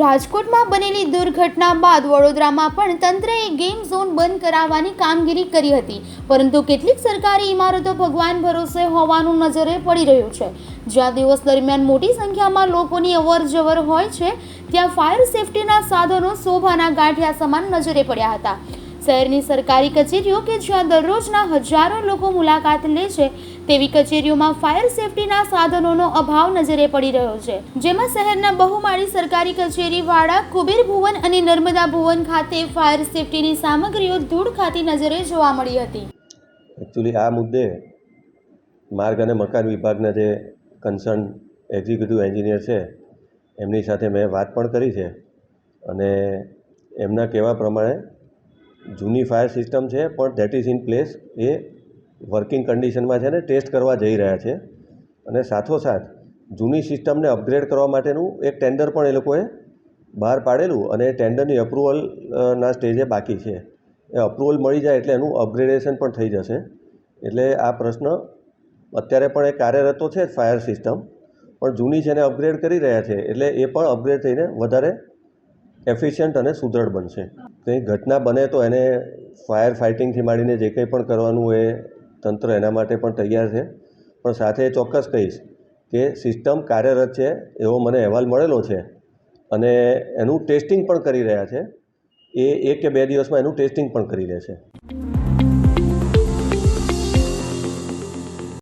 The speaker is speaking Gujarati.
રાજકોટમાં બનેલી દુર્ઘટના બાદ વડોદરામાં પણ તંત્રએ ગેમ ઝોન બંધ કરાવવાની કામગીરી કરી હતી. પરંતુ કેટલીક સરકારી ઇમારતો ભગવાન ભરોસે હોવાનું નજરે પડી રહ્યું છે. જ્યાં દિવસ દરમિયાન મોટી સંખ્યામાં લોકોની અવર જવર હોય છે, ત્યાં ફાયર સેફટીના સાધનો શોભાના ગાંઠિયા સમાન નજરે પડ્યા હતા. શહેરની સરકારી કચેરીઓ કે જ્યાં દરરોજના હજારો લોકો મુલાકાત લે છે, તેવી કચેરીઓમાં ફાયર સેફટીના સાધનોનો અભાવ નજરે પડી રહ્યો છે. જેમાં શહેરના બહુમાળી સરકારી કચેરી, વાડા, કુબેર ભુવન અને નર્મદા ભુવન ખાતે ફાયર સેફટીની સામગ્રીઓ ધૂળ ખાતી નજરે જોવા મળી હતી. એકચ્યુઅલી આ મુદ્દે માર્ગ અને મકાન વિભાગના જે કન્સર્ન એક્ઝિક્યુટિવ એન્જિનિયર છે, એમની સાથે મેં વાત પણ કરી છે. અને એમના કહેવા પ્રમાણે જૂની ફાયર સિસ્ટમ છે, પણ that is in place A working કન્ડિશનમાં છે ને ટેસ્ટ કરવા જઈ રહ્યા છે. અને સાથોસાથ જૂની સિસ્ટમને અપગ્રેડ કરવા માટેનું એક ટેન્ડર પણ એ લોકોએ બહાર પાડેલું અને એ ટેન્ડરની અપ્રુવલના સ્ટેજે બાકી છે. એ અપ્રુવલ મળી જાય એટલે એનું અપગ્રેડેશન પણ થઈ જશે. એટલે આ પ્રશ્ન અત્યારે પણ એ કાર્યરત તો છે જ ફાયર સિસ્ટમ, પણ જૂની છે એને અપગ્રેડ કરી રહ્યા છે, એટલે એ પણ અપગ્રેડ થઈને વધારે એફિશિયન્ટ અને સુદૃઢ બનશે. કંઈ ઘટના બને તો એને ફાયર ફાઇટિંગથી માંડીને જે કંઈ પણ કરવાનું એ તંત્ર એના માટે પણ તૈયાર છે. પણ સાથે ચોક્કસ કહીશ કે સિસ્ટમ કાર્યરત છે એવો મને અહેવાલ મળેલો છે અને એનું ટેસ્ટિંગ પણ કરી રહ્યા છે. એ એક કે બે દિવસમાં એનું ટેસ્ટિંગ પણ કરી લેશે